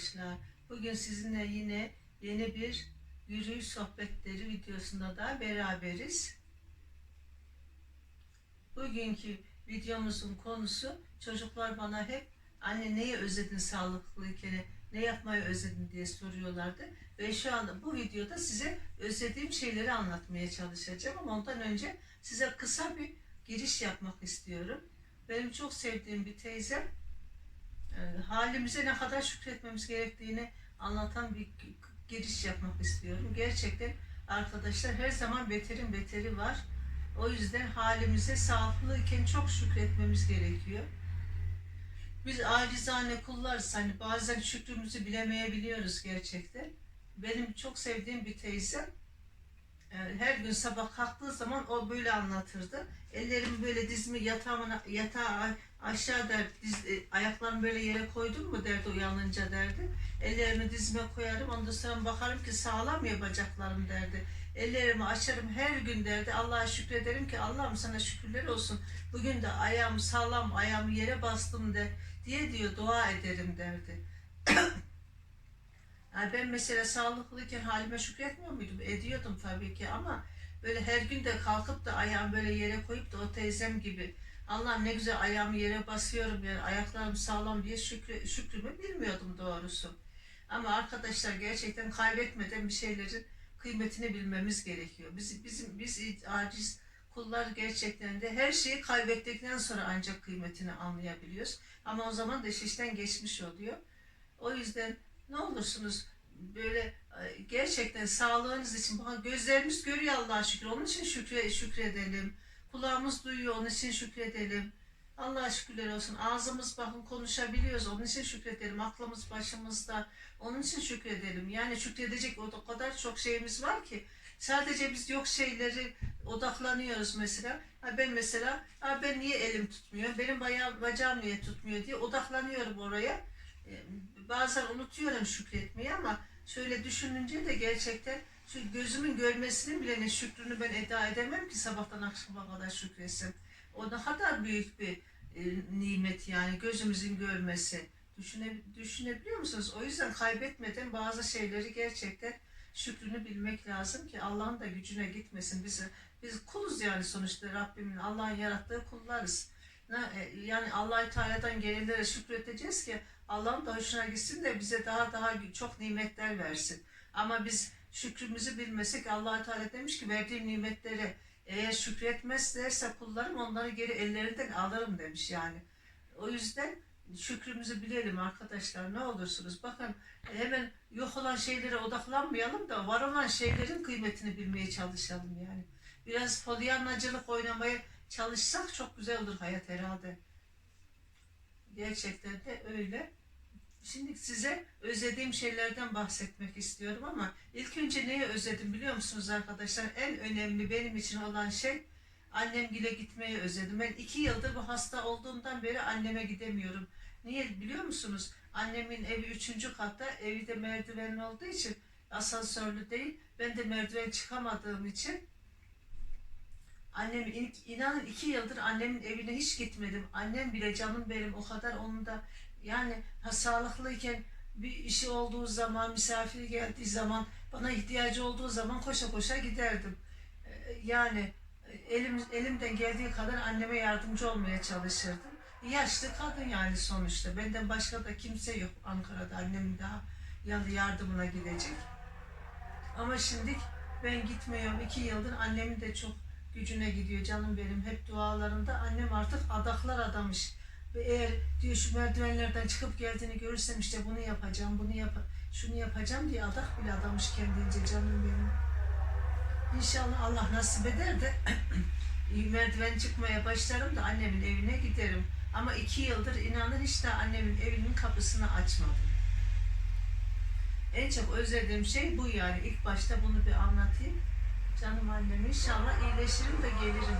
arkadaşlar. Bugün sizinle yine yeni bir yürüyüş sohbetleri videosunda da beraberiz. Bugünkü videomuzun konusu çocuklar bana hep anne neyi özledin sağlıklıyken, ne yapmayı özledin diye soruyorlardı. Ve şu anda bu videoda size özlediğim şeyleri anlatmaya çalışacağım ama ondan önce size kısa bir giriş yapmak istiyorum. Benim çok sevdiğim bir teyzem halimize ne kadar şükretmemiz gerektiğini anlatan bir giriş yapmak istiyorum. Gerçekten arkadaşlar her zaman beterin beteri var. O yüzden halimize sağlıklıyken çok şükretmemiz gerekiyor. Biz acizane kullarız. Hani bazen şükrümüzü bilemeyebiliyoruz gerçekten. Benim çok sevdiğim bir teyzem e, her gün sabah kalktığı zaman o böyle anlatırdı. Ellerimi böyle dizimi yatağımın yatağa aşağı der, diz, e, ayaklarımı böyle yere koydum mu derdi uyanınca derdi. Ellerimi dizime koyarım ondan sonra bakarım ki sağlam ya bacaklarım derdi. Ellerimi açarım her gün derdi. Allah'a şükrederim ki Allah'ım sana şükürler olsun. Bugün de ayağım sağlam ayağımı yere bastım de diye diyor dua ederim derdi. Yani ben mesela sağlıklıyken halime şükretmiyor muydum? Ediyordum tabii ki ama böyle her gün de kalkıp da ayağımı böyle yere koyup da o teyzem gibi Allah'ım ne güzel ayağımı yere basıyorum yani ayaklarım sağlam diye şükrü, şükrümü bilmiyordum doğrusu. Ama arkadaşlar gerçekten kaybetmeden bir şeylerin kıymetini bilmemiz gerekiyor. Biz, bizim biz aciz kullar gerçekten de her şeyi kaybettikten sonra ancak kıymetini anlayabiliyoruz. Ama o zaman da iş işten geçmiş oluyor. O yüzden ne olursunuz böyle e, gerçekten sağlığınız için bakın gözlerimiz görüyor Allah'a şükür. Onun için şükre, şükredelim. Kulağımız duyuyor onun için şükredelim. Allah'a şükürler olsun. Ağzımız bakın konuşabiliyoruz. Onun için şükredelim. Aklımız başımızda. Onun için şükredelim. Yani şükredecek o o kadar çok şeyimiz var ki. Sadece biz yok şeyleri odaklanıyoruz mesela. Ha ben mesela ha ben niye elim tutmuyor? Benim bayağı, bacağım niye tutmuyor diye odaklanıyorum oraya. Ee, Bazen unutuyorum şükretmeyi ama şöyle düşününce de gerçekten şu gözümün görmesinin bile ne şükrünü ben eda edemem ki sabahtan akşama kadar şükretsin. O ne kadar büyük bir e, nimet yani gözümüzün görmesi. Düşüne, düşünebiliyor musunuz? O yüzden kaybetmeden bazı şeyleri gerçekten şükrünü bilmek lazım ki Allah'ın da gücüne gitmesin. Biz, biz kuluz yani sonuçta Rabbimin Allah'ın yarattığı kullarız. E, Yani Allah-u Teala'dan gelenlere şükredeceğiz ki Allah'ın da hoşuna gitsin de bize daha daha çok nimetler versin. Ama biz şükrümüzü bilmesek allah Teala demiş ki verdiğim nimetleri eğer şükretmezlerse kullarım onları geri ellerinden alırım demiş yani. O yüzden şükrümüzü bilelim arkadaşlar ne olursunuz. Bakın hemen yok olan şeylere odaklanmayalım da var olan şeylerin kıymetini bilmeye çalışalım yani. Biraz polyanlacılık oynamaya çalışsak çok güzel olur hayat herhalde. Gerçekten de öyle. Şimdi size özlediğim şeylerden bahsetmek istiyorum ama ilk önce neyi özledim biliyor musunuz arkadaşlar? En önemli benim için olan şey annemgile gitmeyi özledim. Ben iki yıldır bu hasta olduğumdan beri anneme gidemiyorum. Niye biliyor musunuz? Annemin evi üçüncü katta, evi de merdiven olduğu için asansörlü değil. Ben de merdiven çıkamadığım için Annem in- inanın iki yıldır annemin evine hiç gitmedim. Annem bile canım benim o kadar onun da yani ha, sağlıklıyken bir işi olduğu zaman, misafir geldiği zaman, bana ihtiyacı olduğu zaman koşa koşa giderdim. Ee, Yani e, elim, elimden geldiği kadar anneme yardımcı olmaya çalışırdım. Yaşlı kadın yani sonuçta. Benden başka da kimse yok Ankara'da annemin daha yani yardımına gidecek. Ama şimdi ben gitmiyorum. iki yıldır annemin de çok gücüne gidiyor canım benim. Hep dualarında annem artık adaklar adamış. Ve eğer diyor şu merdivenlerden çıkıp geldiğini görürsem işte bunu yapacağım, bunu yap şunu yapacağım diye adak bile adamış kendince canım benim. İnşallah Allah nasip eder de merdiven çıkmaya başlarım da annemin evine giderim. Ama iki yıldır inanın hiç de annemin evinin kapısını açmadım. En çok özlediğim şey bu yani. İlk başta bunu bir anlatayım. Canım annem inşallah iyileşirim de gelirim.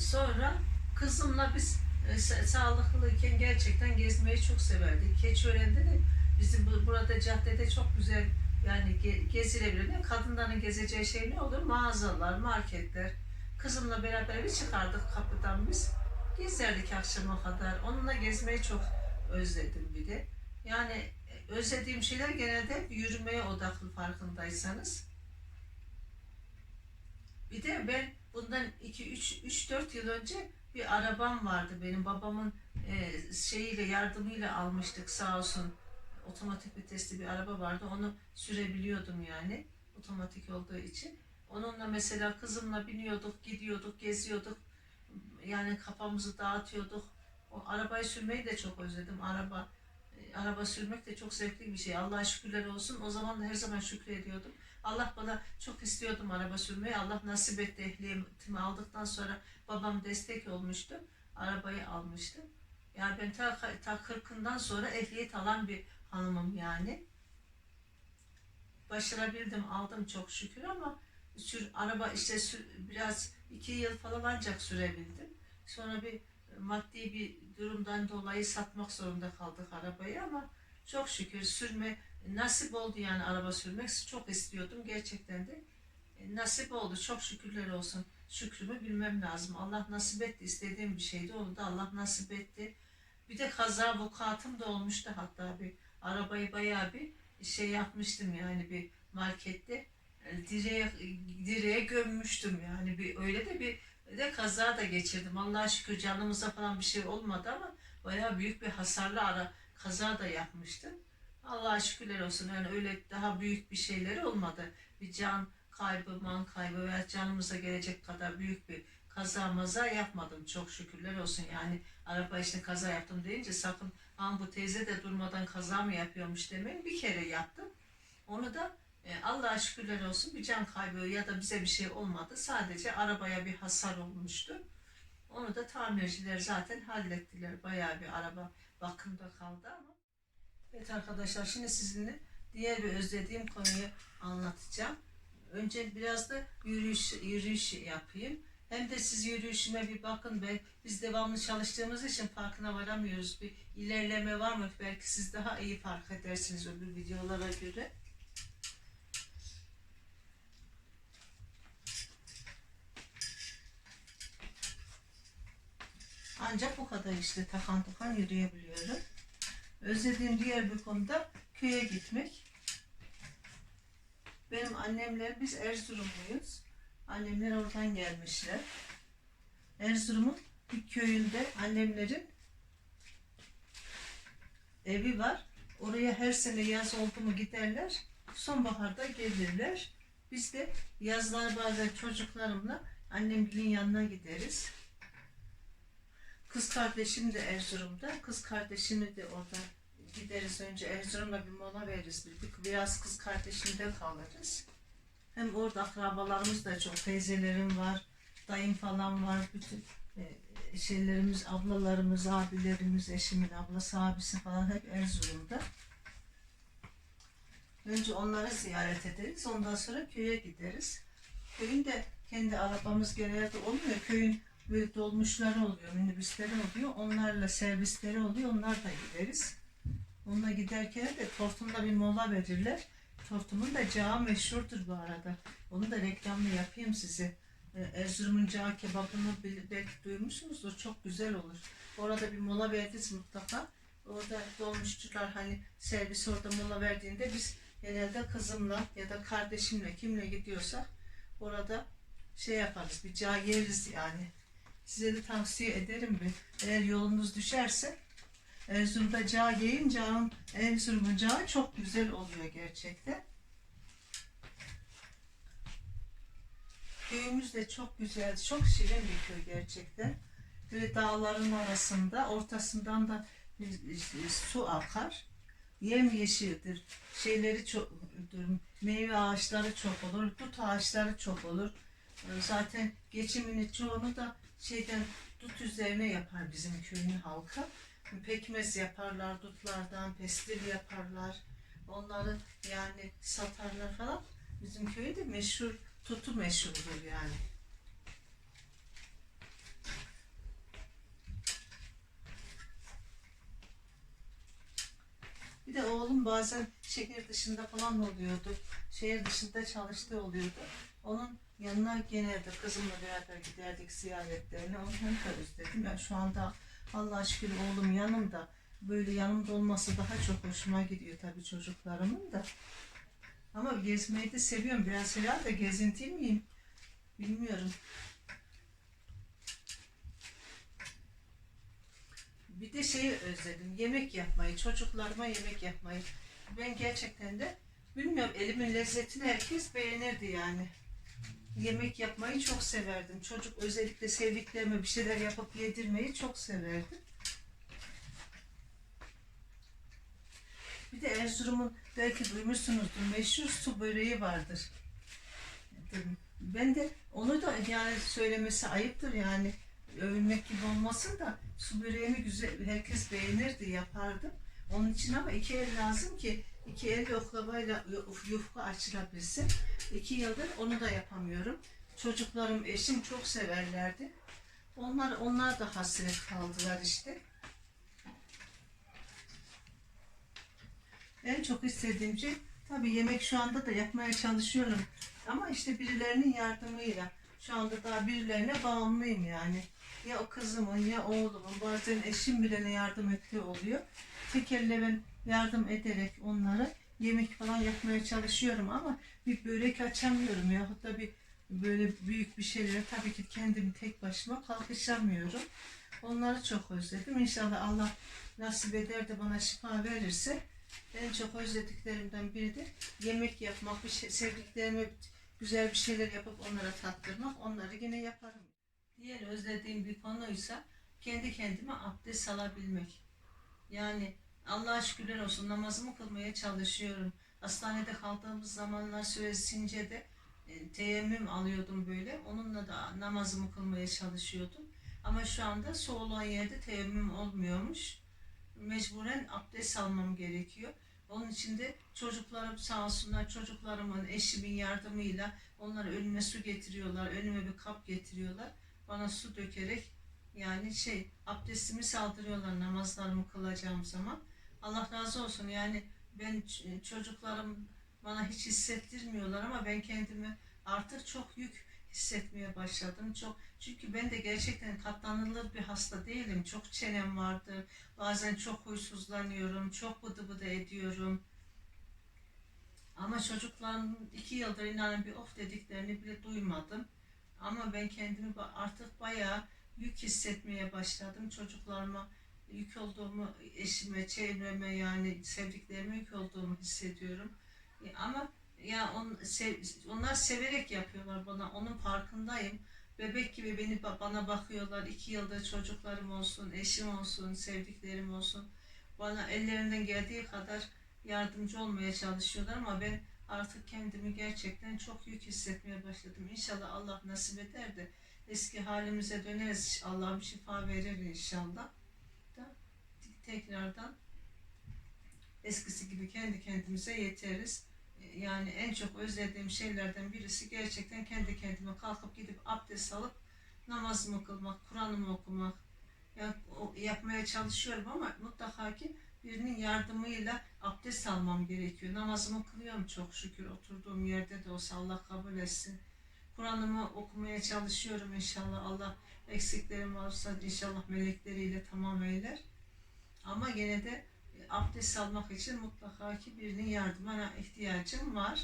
Sonra kızımla biz e, sa- sağlıklıyken gerçekten gezmeyi çok severdik. Keçiören'de de bizim bu- burada caddede çok güzel yani ge- gezilebilir. Kadınların gezeceği şey ne olur? Mağazalar, marketler. Kızımla beraber bir çıkardık kapıdan biz. Gezerdik akşama kadar. Onunla gezmeyi çok özledim bir de. Yani e, özlediğim şeyler genelde yürümeye odaklı farkındaysanız. Bir de ben bundan 2 3 3 4 yıl önce bir arabam vardı benim babamın e, şeyiyle yardımıyla almıştık sağ olsun. Otomatik vitesli bir araba vardı. Onu sürebiliyordum yani otomatik olduğu için. Onunla mesela kızımla biniyorduk, gidiyorduk, geziyorduk. Yani kafamızı dağıtıyorduk. O arabayı sürmeyi de çok özledim. Araba araba sürmek de çok zevkli bir şey. Allah'a şükürler olsun. O zaman da her zaman şükrediyordum. Allah bana çok istiyordum araba sürmeyi. Allah nasip etti ehliyetimi aldıktan sonra babam destek olmuştu. Arabayı almıştım. Yani ben ta, ta 40'ından sonra ehliyet alan bir hanımım yani. Başarabildim, aldım çok şükür ama sür, araba işte sür, biraz iki yıl falan ancak sürebildim. Sonra bir maddi bir durumdan dolayı satmak zorunda kaldık arabayı ama çok şükür sürme nasip oldu yani araba sürmek. Çok istiyordum gerçekten de. E, nasip oldu çok şükürler olsun. Şükrümü bilmem lazım. Allah nasip etti istediğim bir şeydi onu da Allah nasip etti. Bir de kaza vukuatım da olmuştu hatta bir. Arabayı bayağı bir şey yapmıştım yani bir markette. E, direğe, direğe gömmüştüm yani bir öyle de bir de kaza da geçirdim. Allah'a şükür canımıza falan bir şey olmadı ama bayağı büyük bir hasarlı ara kaza da yapmıştım. Allah'a şükürler olsun yani öyle daha büyük bir şeyleri olmadı. Bir can kaybı, man kaybı veya canımıza gelecek kadar büyük bir kaza maza yapmadım çok şükürler olsun. Yani araba işte kaza yaptım deyince sakın an bu teyze de durmadan kaza mı yapıyormuş demeyin. Bir kere yaptım. Onu da e, Allah'a şükürler olsun bir can kaybı ya da bize bir şey olmadı. Sadece arabaya bir hasar olmuştu. Onu da tamirciler zaten hallettiler. Bayağı bir araba bakımda kaldı ama. Evet arkadaşlar şimdi sizinle diğer bir özlediğim konuyu anlatacağım. Önce biraz da yürüyüş, yürüyüş yapayım. Hem de siz yürüyüşüme bir bakın. Ben, biz devamlı çalıştığımız için farkına varamıyoruz. Bir ilerleme var mı? Belki siz daha iyi fark edersiniz öbür videolara göre. Ancak bu kadar işte takan takan yürüyebiliyorum. Özlediğim diğer bir konuda köye gitmek. Benim annemler, biz Erzurumluyuz. Annemler oradan gelmişler. Erzurum'un bir köyünde annemlerin evi var. Oraya her sene yaz oldu mu giderler. Sonbaharda gelirler. Biz de yazlar bazen çocuklarımla annemlerin yanına gideriz. Kız kardeşim de Erzurum'da. Kız kardeşimi de orada gideriz önce Erzurum'da bir mola veririz. Bir, bir- biraz kız kardeşimde kalırız. Hem orada akrabalarımız da çok. Teyzelerim var, dayım falan var. Bütün e, şeylerimiz, ablalarımız, abilerimiz, eşimin ablası, abisi falan hep Erzurum'da. Önce onları ziyaret ederiz. Ondan sonra köye gideriz. Köyün de kendi arabamız genelde olmuyor. Köyün böyle dolmuşları oluyor, minibüsleri oluyor. Onlarla servisleri oluyor. Onlar da gideriz. Onunla giderken de Tortum'da bir mola verirler. Tortum'un da cağı meşhurdur bu arada. Onu da reklamını yapayım size. Ee, Erzurum'un cağ kebabını belki duymuşsunuzdur. Çok güzel olur. Orada bir mola verdiniz mutlaka. Orada dolmuşçular hani servis orada mola verdiğinde biz genelde kızımla ya da kardeşimle kimle gidiyorsak orada şey yaparız. Bir cağ yeriz yani. Size de tavsiye ederim bir. Eğer yolunuz düşerse Erzurum'da cağ yiyin. Cağın, Erzurum'un cağı çok güzel oluyor gerçekten. Köyümüz de çok güzel, çok şirin bir köy gerçekten. Böyle dağların arasında, ortasından da bir su akar. Yem yeşildir. Şeyleri çok, meyve ağaçları çok olur, dut ağaçları çok olur. Zaten geçimini çoğunu da şeyden dut üzerine yapar bizim köyün halkı. Pekmez yaparlar dutlardan, pestil yaparlar. Onları yani satarlar falan. Bizim köyde meşhur, tutu meşhurdur yani. Bir de oğlum bazen şehir dışında falan oluyordu. Şehir dışında çalıştığı oluyordu. Onun Yanına genelde kızımla beraber giderdik ziyaretlerine. Hem de özledim. Yani şu anda Allah'a şükür oğlum yanımda. Böyle yanımda olması daha çok hoşuma gidiyor tabii çocuklarımın da. Ama gezmeyi de seviyorum. Biraz herhalde gezinti miyim? Bilmiyorum. Bir de şeyi özledim. Yemek yapmayı. Çocuklarıma yemek yapmayı. Ben gerçekten de bilmiyorum elimin lezzetini herkes beğenirdi yani. Yemek yapmayı çok severdim. Çocuk özellikle sevdiklerime bir şeyler yapıp yedirmeyi çok severdim. Bir de Erzurum'un belki duymuşsunuzdur meşhur su böreği vardır. Ben de onu da yani söylemesi ayıptır yani övünmek gibi olmasın da su böreğimi güzel herkes beğenirdi yapardım. Onun için ama iki el lazım ki iki elle oklavayla yuf- yufka açılabilsin. İki yıldır onu da yapamıyorum. Çocuklarım, eşim çok severlerdi. Onlar onlar da hasret kaldılar işte. En çok istediğim şey tabii yemek şu anda da yapmaya çalışıyorum. Ama işte birilerinin yardımıyla. Şu anda daha birilerine bağımlıyım yani. Ya o kızımın ya oğlumun bazen eşim bile yardım ettiği oluyor. Tek yardım ederek onlara yemek falan yapmaya çalışıyorum ama bir börek açamıyorum yahut da bir böyle büyük bir şeylere tabii ki kendim tek başıma kalkışamıyorum. Onları çok özledim. İnşallah Allah nasip eder de bana şifa verirse en çok özlediklerimden biri de yemek yapmak, bir şey, sevdiklerime güzel bir şeyler yapıp onlara tattırmak. Onları yine yaparım. Diğer özlediğim bir konuysa kendi kendime abdest alabilmek. Yani Allah'a şükürler olsun namazımı kılmaya çalışıyorum. Hastanede kaldığımız zamanlar süresince de e, teyemmüm alıyordum böyle. Onunla da namazımı kılmaya çalışıyordum. Ama şu anda su olan yerde teyemmüm olmuyormuş. Mecburen abdest almam gerekiyor. Onun için de çocuklarım sağ olsunlar, çocuklarımın, eşimin yardımıyla onlar önüme su getiriyorlar, önüme bir kap getiriyorlar. Bana su dökerek yani şey abdestimi saldırıyorlar namazlarımı kılacağım zaman. Allah razı olsun yani ben çocuklarım bana hiç hissettirmiyorlar ama ben kendimi artık çok yük hissetmeye başladım. Çok çünkü ben de gerçekten katlanılır bir hasta değilim. Çok çenem vardı. Bazen çok huysuzlanıyorum. Çok bıdı bıdı ediyorum. Ama çocukların iki yıldır inanın bir of dediklerini bile duymadım. Ama ben kendimi artık bayağı yük hissetmeye başladım. Çocuklarıma yük olduğumu, eşime, çevreme yani sevdiklerime yük olduğumu hissediyorum. E, Ama ya on, sev- onlar severek yapıyorlar bana. Onun farkındayım. Bebek gibi beni ba- bana bakıyorlar. İki yıldır çocuklarım olsun, eşim olsun, sevdiklerim olsun. Bana ellerinden geldiği kadar yardımcı olmaya çalışıyorlar ama ben artık kendimi gerçekten çok yük hissetmeye başladım. İnşallah Allah nasip eder de eski halimize döneriz. Allah'ım şifa verir inşallah. Da tekrardan eskisi gibi kendi kendimize yeteriz. Yani en çok özlediğim şeylerden birisi gerçekten kendi kendime kalkıp gidip abdest alıp namazımı kılmak, Kur'an'ımı okumak. Ya, o, yapmaya çalışıyorum ama mutlaka ki birinin yardımıyla abdest almam gerekiyor. Namazımı kılıyorum çok şükür. Oturduğum yerde de olsa Allah kabul etsin. Kur'an'ımı okumaya çalışıyorum inşallah. Allah eksiklerim varsa inşallah melekleriyle tamam eyler. Ama gene de e, abdest almak için mutlaka ki birinin yardımına ihtiyacım var.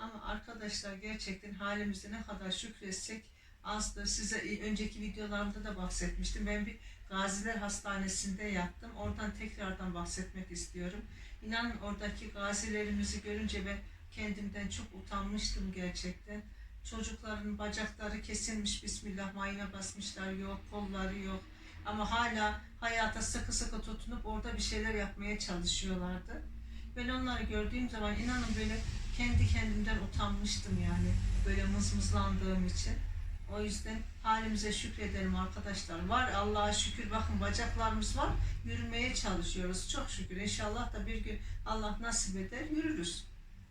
Ama arkadaşlar gerçekten halimize ne kadar şükretsek azdır. Size e, önceki videolarımda da bahsetmiştim. Ben bir Gaziler Hastanesi'nde yattım. Oradan tekrardan bahsetmek istiyorum. İnanın oradaki gazilerimizi görünce ben kendimden çok utanmıştım gerçekten. Çocukların bacakları kesilmiş, Bismillah mayına basmışlar, yok kolları yok. Ama hala hayata sıkı sıkı tutunup orada bir şeyler yapmaya çalışıyorlardı. Ben onları gördüğüm zaman inanın böyle kendi kendimden utanmıştım yani. Böyle mızmızlandığım için. O yüzden halimize şükredelim arkadaşlar. Var Allah'a şükür bakın bacaklarımız var. Yürümeye çalışıyoruz. Çok şükür. İnşallah da bir gün Allah nasip eder yürürüz.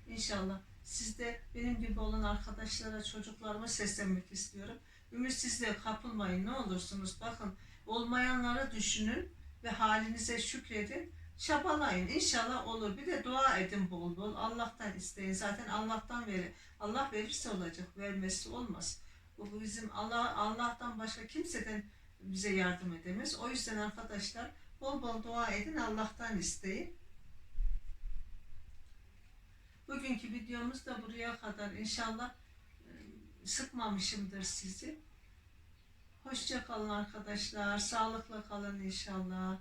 İnşallah. Siz de benim gibi olan arkadaşlara, çocuklarıma seslenmek istiyorum. Ümitsizliğe kapılmayın ne olursunuz. Bakın olmayanları düşünün ve halinize şükredin. Çabalayın. İnşallah olur. Bir de dua edin bol bol. Allah'tan isteyin. Zaten Allah'tan verir. Allah verirse olacak. Vermesi olmaz. Bu bizim Allah Allah'tan başka kimseden bize yardım edemez. O yüzden arkadaşlar bol bol dua edin. Allah'tan isteyin. Bugünkü videomuz da buraya kadar. İnşallah e, sıkmamışımdır sizi. Hoşça kalın arkadaşlar. Sağlıkla kalın inşallah.